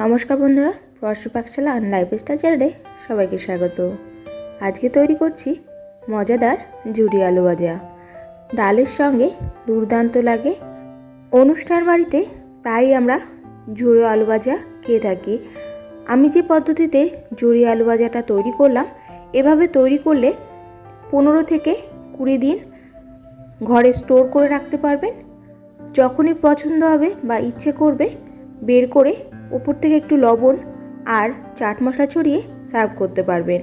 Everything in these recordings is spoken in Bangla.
নমস্কার বন্ধুরা পরশু পাকশালা আর লাইফ স্টাইল চ্যানেলে সবাইকে স্বাগত। আজকে তৈরি করছি মজাদার ঝুরি আলু ভাজা। ডালের সঙ্গে দুর্দান্ত লাগে। অনুষ্ঠান বাড়িতে প্রায়ই আমরা ঝুড়ো আলু ভাজা খেয়ে থাকি। আমি যে পদ্ধতিতে ঝুরি আলু ভাজাটা তৈরি করলাম, এভাবে তৈরি করলে পনেরো থেকে কুড়ি দিন ঘরে স্টোর করে রাখতে পারবেন। যখনই পছন্দ হবে বা ইচ্ছে করবে, বের করে উপর থেকে একটু লবণ আর চাট মশলা ছড়িয়ে সার্ভ করতে পারবেন।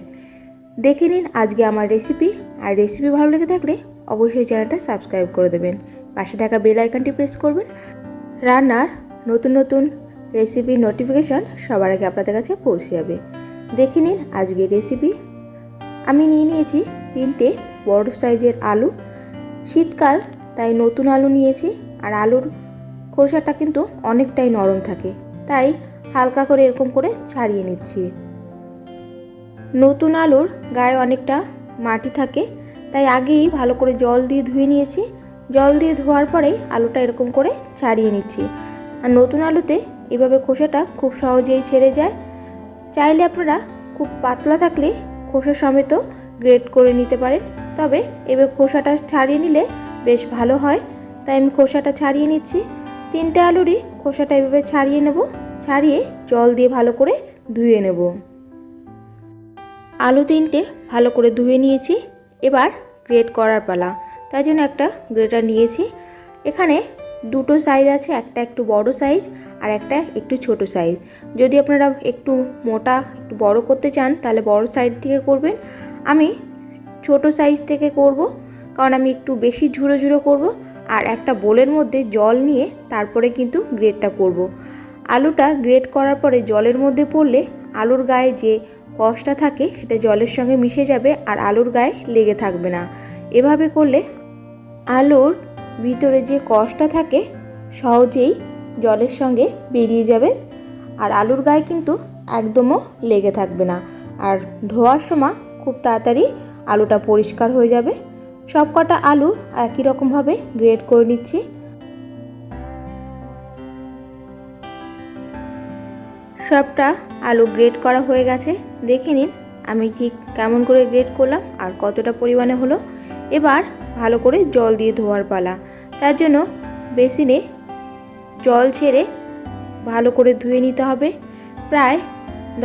দেখে নিন আজকে আমার রেসিপি আর রেসিপি ভালো লেগে থাকলে অবশ্যই চ্যানেলটা সাবস্ক্রাইব করে দেবেন। পাশে থাকা বেল আইকনটি প্রেস করবেন। রান্নার নতুন নতুন রেসিপির নোটিফিকেশন সবার আগে আপনাদের কাছে পৌঁছে যাবে। দেখে নিন আজকে রেসিপি আমি নিয়ে নিয়েছি তিনটে বড় সাইজের আলু। শীতকাল, তাই নতুন আলু নিয়েছি। আর আলুর খোসাটা কিন্তু অনেকটাই নরম থাকে। তাই হালকা করে এরকম করে ছাড়িয়ে নিচ্ছি। নতুন আলুর গায়ে অনেকটা মাটি থাকে, তাই আগেই ভালো করে জল দিয়ে ধুয়ে নিয়েছি। জল দিয়ে ধোয়ার পরেই আলুটা এরকম করে ছাড়িয়ে নিচ্ছি। আর নতুন আলুতে এভাবে খোসাটা খুব সহজেই ছেড়ে যায়। চাইলে আপনারা খুব পাতলা থাকলে খোসা সমেত গ্রেট করে নিতে পারেন। তবে এবার খোসাটা ছাড়িয়ে নিলে বেশ ভালো হয়। তাই আমি খোসাটা ছাড়িয়ে নিচ্ছি। তিনটে আলুরই খোসাটা এভাবে ছাড়িয়ে নেব, ছাড়িয়ে জল দিয়ে ভালো করে ধুয়ে নেব। আলু তিনটে ভালো করে ধুয়ে নিয়েছি, এবার গ্রেট করার পালা। তাই জন্য একটা গ্রেটার নিয়েছি। এখানে দুটো সাইজ আছে, একটা একটু বড় সাইজ আর একটা একটু ছোট সাইজ যদি আপনারা একটু মোটা, একটু বড় করতে চান, তাহলে বড় সাইজ থেকে করবেন। আমি ছোট সাইজ থেকে করব, কারণ আমি একটু বেশি ঝুড়ো ঝুড়ো করব। আর একটা বোলের মধ্যে জল নিয়ে তারপরে কিন্তু গ্রেটটা করব। আলুটা গ্রেট করার পরে জলের মধ্যে পড়লে আলুর গায়ে যে কষটা থাকে সেটা জলের সঙ্গে মিশে যাবে আর আলুর গায়ে লেগে থাকবে না এভাবে করলে আলুর ভিতরে যে কষটা থাকে সহজেই জলের সঙ্গে বেরিয়ে যাবে আর আলুর গায়ে কিন্তু একদমও লেগে থাকবে না আর ধোয়ার সময় খুব তাড়াতাড়ি আলুটা পরিষ্কার হয়ে যাবে সব কটা আলু একই রকমভাবে গ্রেড করে নিচ্ছি। সবটা আলু গ্রেড করা হয়ে গেছে। দেখে নিন আমি ঠিক কেমন করে গ্রেড করলাম আর কতটা পরিমাণে হলো। এবার ভালো করে জল দিয়ে ধোয়ার পালা। তার জন্য বেসিনে জল ছেড়ে ভালো করে ধুয়ে নিতে হবে। প্রায়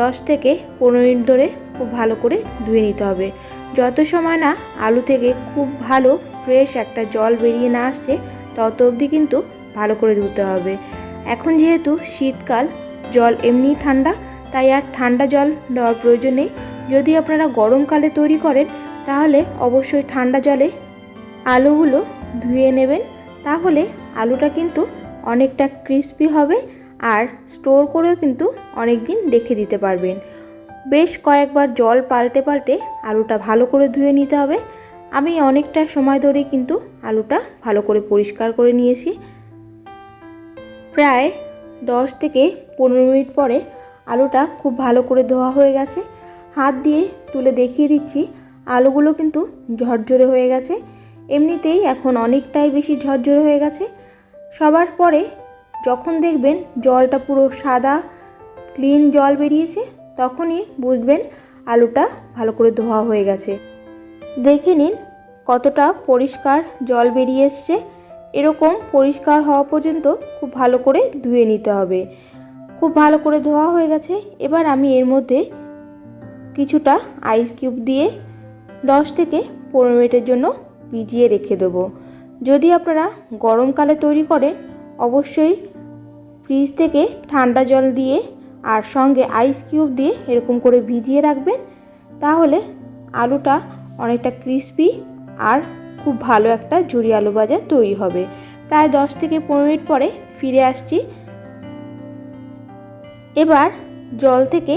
দশ থেকে পনেরো মিনিট ধরে খুব ভালো করে ধুয়ে নিতে হবে। যত সময় না আলু থেকে খুব ভালো ফ্রেশ একটা জল বেরিয়ে না আসছে, তত অবধি কিন্তু ভালো করে ধুতে হবে। এখন যেহেতু শীতকাল, জল এমনিই ঠান্ডা, তাই আর ঠান্ডা জল দেওয়ার প্রয়োজন নেই। যদি আপনারা গরমকালে তৈরি করেন, তাহলে অবশ্যই ঠান্ডা জলে আলুগুলো ধুয়ে নেবেন। তাহলে আলুটা কিন্তু অনেকটা ক্রিস্পি হবে আর স্টোর করেও কিন্তু অনেক দিন রেখে দিতে পারবেন। বেশ কয়েকবার জল পাল্টে পাল্টে আলুটা ভালো করে ধুয়ে নিতে হবে। আমি অনেকটা সময় ধরেই কিন্তু আলুটা ভালো করে পরিষ্কার করে নিয়েছি। প্রায় দশ থেকে পনেরো মিনিট পরে আলুটা খুব ভালো করে ধোয়া হয়ে গেছে। হাত দিয়ে তুলে দেখিয়ে দিচ্ছি, আলুগুলো কিন্তু ঝরঝরে হয়ে গেছে। এমনিতেই এখন অনেকটাই বেশি ঝরঝরে হয়ে গেছে। সবার পরে যখন দেখবেন জলটা পুরো সাদা, ক্লিন জল বেরিয়েছে তখনই বুঝবেন আলুটা ভালো করে ধোয়া হয়ে গেছে। দেখে নিন কতটা পরিষ্কার জল বেরিয়ে এসছে। এরকম পরিষ্কার হওয়া পর্যন্ত খুব ভালো করে ধুয়ে নিতে হবে। খুব ভালো করে ধোয়া হয়ে গেছে। এবার আমি এর মধ্যে কিছুটা আইস কিউব দিয়ে দশ থেকে পনেরো মিনিটের জন্য ভিজিয়ে রেখে দেবো। যদি আপনারা গরমকালে তৈরি করেন, অবশ্যই ফ্রিজ থেকে ঠান্ডা জল দিয়ে আর সঙ্গে আইস কিউব দিয়ে এরকম করে ভিজিয়ে রাখবেন, তাহলে আলুটা অনেকটা ক্রিস্পি আর খুব ভালো একটা ঝুরি আলু ভাজা তৈরি হবে। প্রায় দশ থেকে পনেরো মিনিট পরে ফিরে আসছি। এবার জল থেকে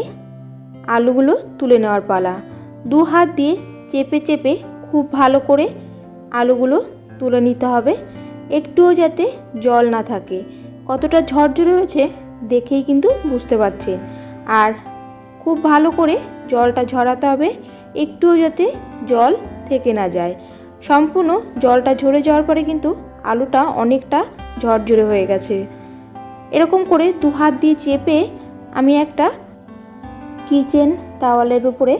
আলুগুলো তুলে নেওয়ার পালা। দু হাত দিয়ে চেপে চেপে খুব ভালো করে আলুগুলো তুলে নিতে হবে, একটুও যাতে জল না থাকে। কতটা ঝরঝরে হয়েছে দেখেই কিন্তু বুঝতে পারছেন আর খুব ভালো করে জলটা ঝরাতে হবে, একটুও যাতে জল থেকে না যায়। সম্পূর্ণ জলটা ঝরে যাওয়ার পরে কিন্তু আলুটা অনেকটা ঝরঝরে হয়ে গেছে। এরকম করে দু হাত দিয়ে চেপে আমি একটা কিচেন টাওয়ালের উপরে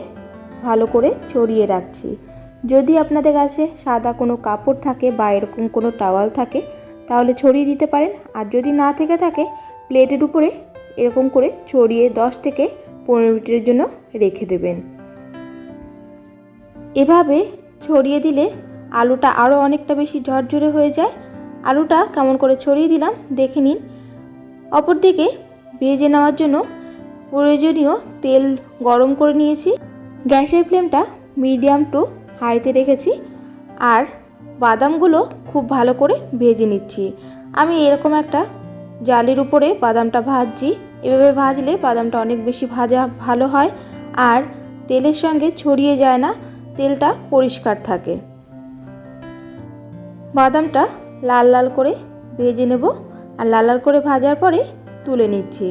ভালো করে ছড়িয়ে রাখছি। যদি আপনাদের কাছে সাদা কোনো কাপড় থাকে বা এরকম কোনো টাওয়াল থাকে, তাহলে ছড়িয়ে দিতে পারেন। আর যদি না থেকে থাকে প্লেটের উপরে এরকম করে ছড়িয়ে 10 থেকে পনেরো মিনিটের জন্য রেখে দেবেন। এভাবে ছড়িয়ে দিলে আলুটা আরও অনেকটা বেশি ঝরঝরে হয়ে যায়। আলুটা কেমন করে ছড়িয়ে দিলাম, দেখে নিন। অপরদিকে ভেজে নেওয়ার জন্য প্রয়োজনীয় তেল গরম করে নিয়েছি। গ্যাসের ফ্লেমটা মিডিয়াম টু হাইতে রেখেছি আর বাদামগুলো খুব ভালো করে ভেজে নিচ্ছি। আমি এরকম একটা জালির উপরে বাদামটা ভাজছি। এভাবে ভাজলে বাদামটা অনেক বেশি ভাজা ভালো হয় আর তেলের সঙ্গে ছড়িয়ে যায় না, তেলটা পরিষ্কার থাকে। বাদামটা লাল লাল করে ভেজে নেব আর লাল লাল করে ভাজার পরে তুলে নিচ্ছি।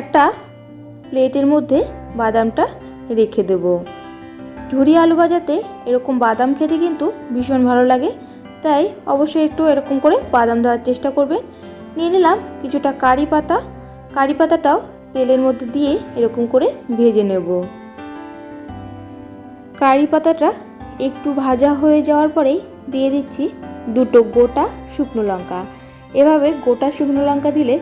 একটা প্লেটের মধ্যে বাদামটা রেখে দেব। ঝুরি আলু ভাজাতে এরকম বাদাম খেতে কিন্তু ভীষণ ভালো লাগে, তাই অবশ্যই একটু এরকম করে বাদাম দেওয়ার চেষ্টা করবেন। নিয়ে নিলাম কিছুটা কারি পাতা। কারি পাতাটাও তেলের মধ্যে দিয়ে এরকম করে ভেজে নেব। কারি পাতাটা একটু ভাজা হয়ে যাওয়ার পরেই দিয়ে দিচ্ছি দুটো গোটা শুকনো লঙ্কা। এভাবে গোটা শুকনো লঙ্কা দিলে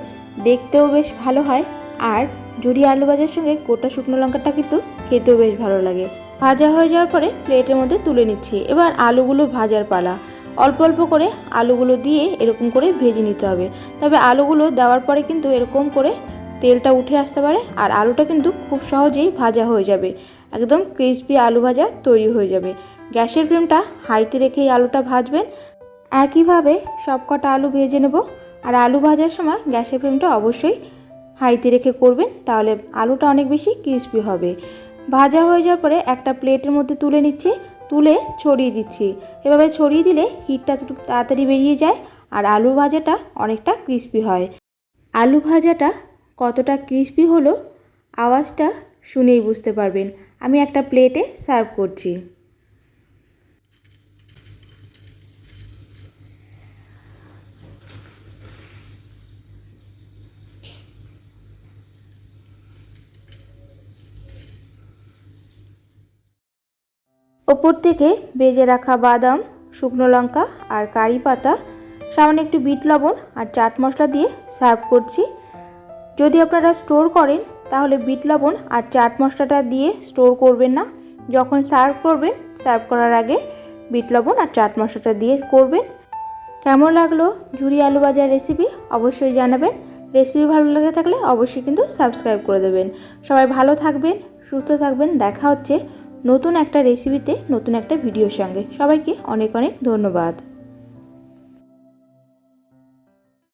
দেখতেও বেশ ভালো হয় আর ঝুরি আলু ভাজার সঙ্গে গোটা শুকনো লঙ্কাটা কিন্তু খেতেও বেশ ভালো লাগে। ভাজা হয়ে যাওয়ার পরে প্লেটের মধ্যে তুলে নিচ্ছি। এবার আলুগুলো ভাজার পালা। অল্প অল্প করে আলুগুলো দিয়ে এরকম করে ভেজে নিতে হবে। তবে আলুগুলো দেওয়ার পরে কিন্তু এরকম করে তেলটা উঠে আসতে পারে আর আলুটা কিন্তু খুব সহজেই ভাজা হয়ে যাবে। একদম ক্রিসপি আলু ভাজা তৈরি হয়ে যাবে। গ্যাসের ফ্লেমটা হাইতে রেখেই আলুটা ভাজবেন। একইভাবে সব কটা আলু ভেজে নেব আর আলু ভাজার সময় গ্যাসের ফ্লেমটা অবশ্যই হাইতে রেখে করবেন তাহলে আলুটা অনেক বেশি ক্রিসপি হবে। ভাজা হয়ে যাওয়ার পরে একটা প্লেটের মধ্যে তুলে নিচ্ছি। তুলে ছড়িয়ে দিচ্ছি। এভাবে ছড়িয়ে দিলে হিটটা তাড়াতাড়ি বেরিয়ে যায় আর আলু ভাজাটা অনেকটা ক্রিসপি হয়। আলু ভাজাটা কতটা ক্রিসপি হলো, আওয়াজটা শুনেই বুঝতে পারবেন। আমি একটা প্লেটে সার্ভ করছি। ওপর থেকে বেজে রাখা বাদাম, শুকনো লঙ্কা আর কারি পাতা, সামান্য একটু বিট লবণ আর চাট মশলা দিয়ে সার্ভ করছি। যদি আপনারা স্টোর করেন, তাহলে বিট লবণ আর চাট মশলাটা দিয়ে স্টোর করবেন না। যখন সার্ভ করবেন, সার্ভ করার আগে বিট লবণ আর চাট মশলাটা দিয়ে করবেন। কেমন লাগল ঝুরি আলু ভাজার রেসিপি অবশ্যই জানাবেন। রেসিপি ভালো লেগে থাকলে অবশ্যই কিন্তু সাবস্ক্রাইব করে দেবেন। সবাই ভালো থাকবেন, সুস্থ থাকবেন। দেখা হচ্ছে নতুন একটা রেসিপিতে নতুন একটা ভিডিওর সঙ্গে। সবাইকে অনেক অনেক ধন্যবাদ।